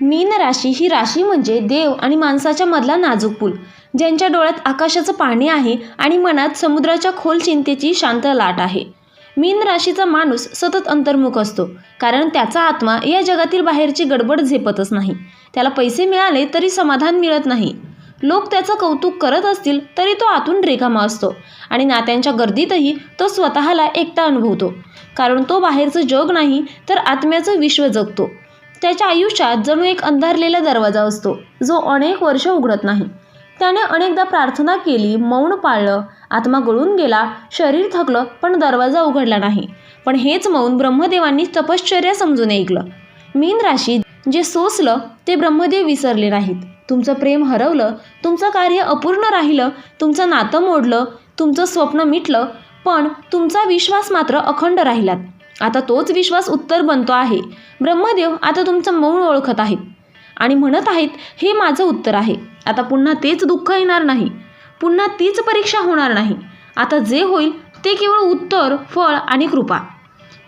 मीन राशी ही राशी म्हणजे देव आणि माणसाच्या मधला नाजूक पूल ज्यांच्या डोळ्यात आकाशाचं पाणी आहे आणि मनात समुद्राच्या खोल चिंतेची शांत लाट आहे. मीन राशीचा माणूस सतत अंतर्मुख असतो कारण त्याचा आत्मा या जगातील बाहेरची गडबड झेपतच नाही. त्याला पैसे मिळाले तरी समाधान मिळत नाही. लोक त्याचं कौतुक करत असतील तरी तो आतून रेगामा असतो आणि नात्यांच्या गर्दीतही तो स्वतःला एकटा अनुभवतो. कारण तो बाहेरचं जग नाही तर आत्म्याचं विश्व जगतो. त्याच्या आयुष्यात जणू एक अंधारलेला दरवाजा असतो जो अनेक वर्ष उघडत नाही. त्याने अनेकदा प्रार्थना केली मौन पाळलं आत्मा गळून गेला शरीर थकलं पण दरवाजा उघडला नाही. पण हेच मौन ब्रह्मदेवांनी तपश्चर्या समजून ऐकलं. मीन राशी जे सोसलं ते ब्रह्मदेव विसरले नाहीत. तुमचं प्रेम हरवलं तुमचं कार्य अपूर्ण राहिलं तुमचं नातं मोडलं तुमचं स्वप्न मिटलं पण तुमचा विश्वास मात्र अखंड राहिलात. आता तोच विश्वास उत्तर बनतो आहे. ब्रह्मदेव आता तुमचं मौन ओळखत आहेत. आणि म्हणत आहेत हे माझं उत्तर आहे. आता पुन्हा तेच दुःख येणार नाही. पुन्हा तीच परीक्षा होणार नाही. आता जे होईल ते केवळ उत्तर फळ आणि कृपा.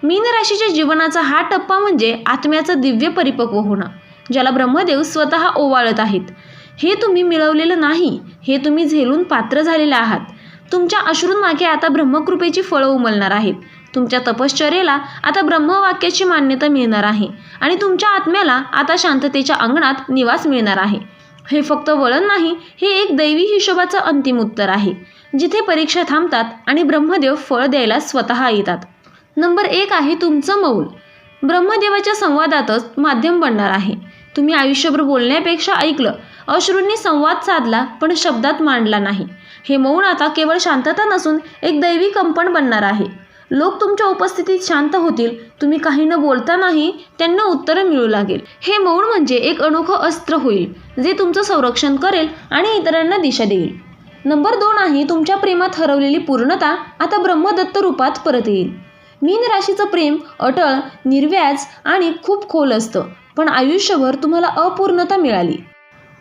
मीन राशीच्या जीवनाचा हा टप्पा म्हणजे आत्म्याचं दिव्य परिपक्व होणं ज्याला ब्रह्मदेव स्वतः ओवाळत आहेत. हे तुम्ही मिळवलेलं नाही हे तुम्ही झेलून पात्र झालेले आहात. तुमच्या अश्रूंमागे आता ब्रह्मकृपेची फळं उमलणार आहेत. तुमच्या तपश्चर्येला आता ब्रह्मवाक्याची मान्यता मिळणार आहे आणि तुमच्या आत्म्याला आता शांततेच्या अंगणात निवास मिळणार आहे. हे फक्त वळण नाही हे एक दैवी हिशोबाचं अंतिम उत्तर आहे. जिथे परीक्षा थांबतात आणि ब्रह्मदेव फळ द्यायला स्वतः येतात. नंबर एक आहे तुमचं मौल. ब्रह्मदेवाच्या संवादातच माध्यम बनणार आहे. तुम्ही आयुष्यभर बोलण्यापेक्षा ऐकलं अश्रूंनी संवाद साधला पण शब्दात मांडला नाही. हे मौन आता केवळ शांतता नसून एक दैवी कंपन बनणार आहे. लोक तुमच्या उपस्थितीत शांत होतील. तुम्ही काही न बोलता नाही त्यांना उत्तरं मिळू लागेल. हे मौन म्हणजे एक अनोखं अस्त्र होईल जे तुमचं संरक्षण करेल आणि इतरांना दिशा देईल. नंबर दोन आहे तुमच्या प्रेमात हरवलेली पूर्णता आता ब्रह्मदत्त रूपात परत येईल. मीन राशीचं प्रेम अटळ निर्व्याज आणि खूप खोल असतं पण आयुष्यभर तुम्हाला अपूर्णता मिळाली.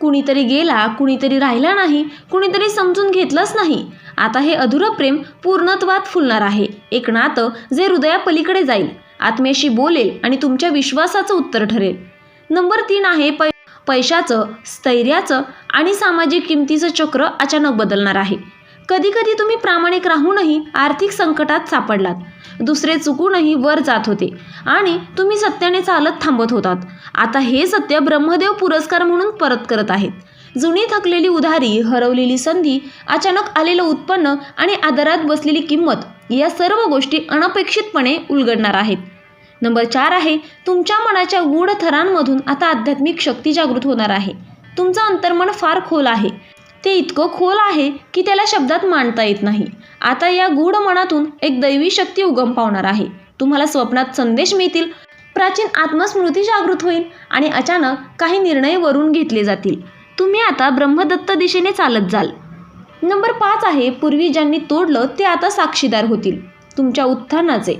कुणीतरी गेला कुणीतरी राहिला नाही कुणीतरी समजून घेतलंच नाही. आता हे अधुरं प्रेम पूर्णत्वात फुलणार आहे. एक नातं जे हृदयापलीकडे जाईल. आत्म्याशी बोलेल आणि तुमच्या विश्वासाचं उत्तर ठरेल. नंबर तीन आहे पै पैशाचं स्थैर्याचं आणि सामाजिक किमतीचं चक्र अचानक बदलणार आहे. कधीकधी तुम्ही प्रामाणिक राहूनही आर्थिक संकटात सापडलात. दुसरे चुकूनही वर जात होते आणि तुम्ही सत्याने चालत थांबत होतात. आता हे सत्य ब्रह्मदेव पुरस्कार म्हणून परत करत आहेत. जुनी थकलेली उधारी हरवलेली संधी अचानक आलेलं उत्पन्न आणि आदरात बसलेली किंमत या सर्व गोष्टी अनपेक्षितपणे उलगडणार आहेत. नंबर चार आहे तुमच्या मनाच्या गूढ थरांमधून आता आध्यात्मिक शक्ती जागृत होणार आहे. तुमचं अंतर्मन फार खोल आहे. ते इतकं खोल आहे की त्याला शब्दात मांडता येत नाही. आता या गूढ मनातून एक दैवी शक्ती उगम पावणार आहे. तुम्हाला स्वप्नात संदेश मिळतील प्राचीन आत्मस्मृती जागृत होईल आणि अचानक काही निर्णय वरून घेतले जातील. तुम्ही आता ब्रह्मदत्त दिशेने चालत जाल. नंबर पाच आहे पूर्वी ज्यांनी तोडलं ते आता साक्षीदार होतील. तुमच्या उत्थानाचे.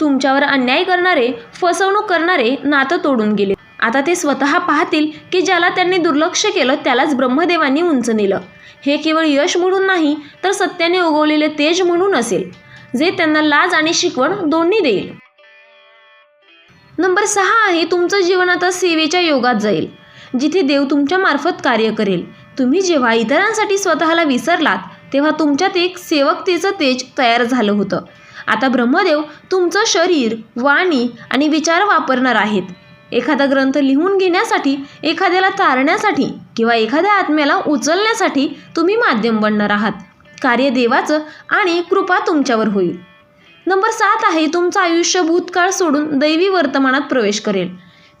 तुमच्यावर अन्याय करणारे फसवणूक करणारे नातं तोडून गेले. आता ते स्वतः पाहतील की ज्याला त्यांनी दुर्लक्ष केलं त्यालाच ब्रह्मदेवांनी उंच नेलं. हे केवळ यश म्हणून नाही तर सत्याने उगवलेले तेज म्हणून असेल जे त्यांना लाज आणि शिकवण दोन्ही देईल. नंबर सहा आहे तुमचं जीवन आता सेवेच्या योगात जाईल. जिथे देव तुमच्या मार्फत कार्य करेल. तुम्ही जेव्हा इतरांसाठी स्वतःला विसरलात तेव्हा तुमच्यात एक सेवकतेचं तेज तयार झालं होतं. आता ब्रह्मदेव तुमचं शरीर वाणी आणि विचार वापरणार आहेत. एखादा ग्रंथ लिहून घेण्यासाठी एखाद्याला तारण्यासाठी किंवा एखाद्या आत्म्याला उचलण्यासाठी तुम्ही माध्यम बनणार आहात. कार्य देवाचं आणि कृपा तुमच्यावर होईल. नंबर सात आहे तुमचं आयुष्य भूतकाळ सोडून दैवी वर्तमानात प्रवेश करेल.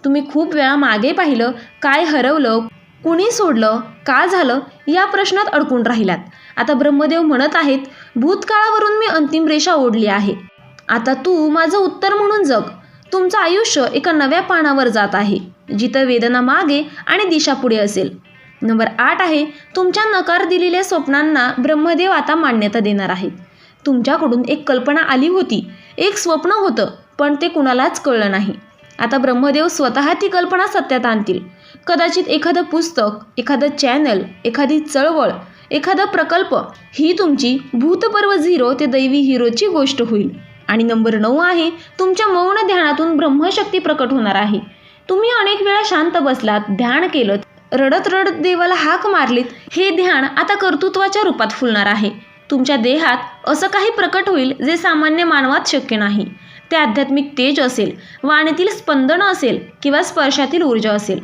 तुम्ही खूप वेळा मागे पाहिलं काय हरवलं कुणी सोडलं का झालं या प्रश्नात अडकून राहिलात. आता ब्रह्मदेव म्हणत आहेत भूतकाळावरून मी अंतिम रेषा ओढली आहे. आता तू माझं उत्तर म्हणून जग. तुमचं आयुष्य एका नव्या पानावर जात आहे जिथं वेदना मागे आणि दिशा पुढे असेल. नंबर आठ आहे तुमच्या नकार दिलेल्या स्वप्नांना ब्रह्मदेव आता मान्यता देणार आहेत. तुमच्याकडून एक कल्पना आली होती एक स्वप्न होतं पण ते कुणालाच कळलं नाही. आता ब्रह्मदेव स्वतः ती कल्पना सत्यात आणतील. कदाचित एखादं पुस्तक एखादं चॅनल एखादी चळवळ एखादा प्रकल्प ही तुमची भूतपर्व झिरो ते दैवी हिरोची गोष्ट होईल. आणि नंबर नऊ आहे तुमच्या मौन ध्यानातून ब्रह्मशक्ती प्रकट होणार आहे. तुम्ही अनेक वेळा शांत बसलात ध्यान केलं रडत रडत देवाला हाक मारलीत हे ध्यान आता कर्तृत्वाच्या रूपात फुलणार आहे. तुमच्या देहात असं काही प्रकट होईल जे सामान्य मानवात शक्य नाही. ते आध्यात्मिक तेज असेल वाणीतील स्पंदन असेल किंवा स्पर्शातील ऊर्जा असेल.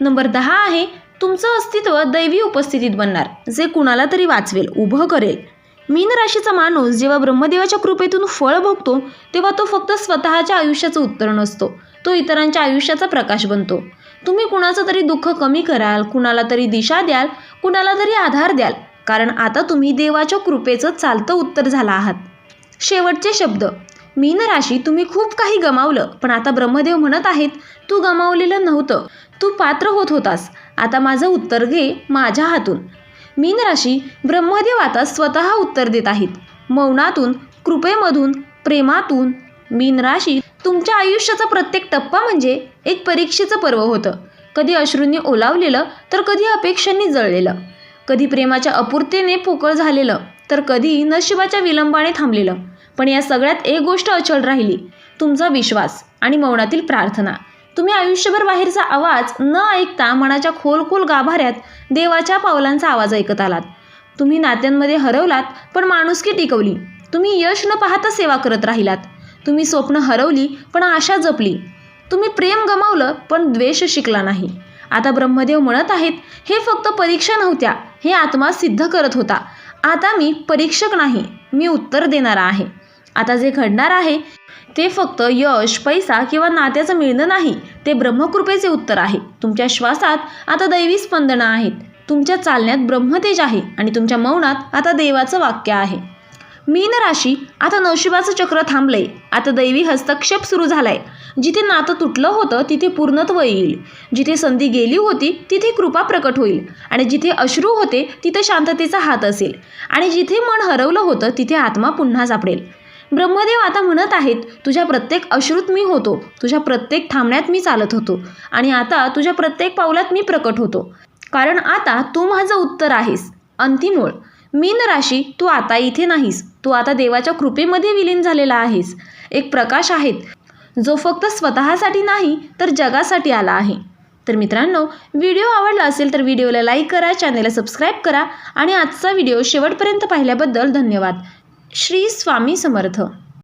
नंबर दहा आहे तुमचं अस्तित्व दैवी उपस्थितीत बनणार जे कुणाला तरी वाचवेल उभं करेल. मीन राशीचा माणूस जेव्हा ब्रह्मदेवाच्या कृपेतून फळ भोगतो तेव्हा तो फक्त स्वतःच्या आयुष्याचं उत्तर नसतो. तो इतरांच्या आयुष्याचा प्रकाश बनतो. तुम्ही कुणाचं तरी दुःख कमी कराल कुणाला तरी दिशा द्याल कुणाला तरी आधार द्याल. कारण आता तुम्ही देवाच्या कृपेचं चालतं उत्तर झाला आहात. शेवटचे शब्द. मीन राशी तुम्ही खूप काही गमावलं पण आता ब्रह्मदेव म्हणत आहेत तू गमावलेलं नव्हतं. तू पात्र होत होतास. आता माझं उत्तर घे माझ्या हातून. मीन राशी ब्रह्मदेव आता स्वतः उत्तर देत आहेत. मौनातून कृपेमधून प्रेमातून मीन राशी तुमच्या आयुष्याचा प्रत्येक टप्पा म्हणजे एक परीक्षेचं पर्व होतं. कधी अश्रूंनी ओलावलेलं तर कधी अपेक्षांनी जळलेलं. कधी प्रेमाच्या अपूर्तेने पोकळ झालेलं तर कधी नशिबाच्या विलंबाने थांबलेलं. पण या सगळ्यात एक गोष्ट अचल राहिली. तुमचा विश्वास आणि मौनातील प्रार्थना. तुम्ही आयुष्यभर बाहेरचा आवाज न ऐकता मनाच्या खोल खोल गाभाऱ्यात देवाच्या पावलांचा आवाज ऐकत आलात. तुम्ही नात्यांमध्ये हरवलात पण माणुसकी टिकवली. तुम्ही यश न पाहता सेवा करत राहिलात. तुम्ही स्वप्न हरवली पण आशा जपली. तुम्ही प्रेम गमावलं पण द्वेष शिकला नाही. आता ब्रह्मदेव म्हणत आहेत हे फक्त परीक्षा नव्हत्या हे आत्मा सिद्ध करत होता. आता मी परीक्षक नाही मी उत्तर देणारा आहे. आता जे घडणार आहे ते फक्त यश पैसा किंवा नात्याचं मिळणं नाही ते ब्रह्मकृपेचे उत्तर आहे. तुमच्या श्वासात आता दैवी स्पंदनं आहेत. तुमच्या चालण्यात ब्रह्मतेज आहे आणि तुमच्या मौनात आता देवाचं वाक्य आहे. मीन राशी आता नशिबाचं चक्र थांबलंय. आता दैवी हस्तक्षेप सुरू झालाय. जिथे नातं तुटलं होतं तिथे पूर्णत्व येईल. जिथे संधी गेली होती तिथे कृपा प्रकट होईल. आणि जिथे अश्रू होते तिथे शांततेचा हात असेल. आणि जिथे मन हरवलं होतं तिथे आत्मा पुन्हा सापडेल. ब्रह्मदेव आता म्हणत आहेत तुझ्या प्रत्येक अश्रूत मी होतो तुझ्या प्रत्येक थांबण्यात मी चालत होतो आणि आता तुझ्या प्रत्येक पावलात मी प्रकट होतो. कारण आता तू माझं उत्तर आहेस अंतिम ओळ मीन राशी तू आता इथे नाहीस तू आता देवाच्या कृपेमध्ये विलीन झालेला आहेस. एक प्रकाश आहेत जो फक्त स्वतःसाठी नाही तर जगासाठी आला आहे. तर मित्रांनो व्हिडिओ आवडला असेल तर व्हिडिओला लाईक करा चॅनेलला सबस्क्राईब करा आणि आजचा व्हिडिओ शेवटपर्यंत पाहिल्याबद्दल धन्यवाद. श्री स्वामी समर्थ.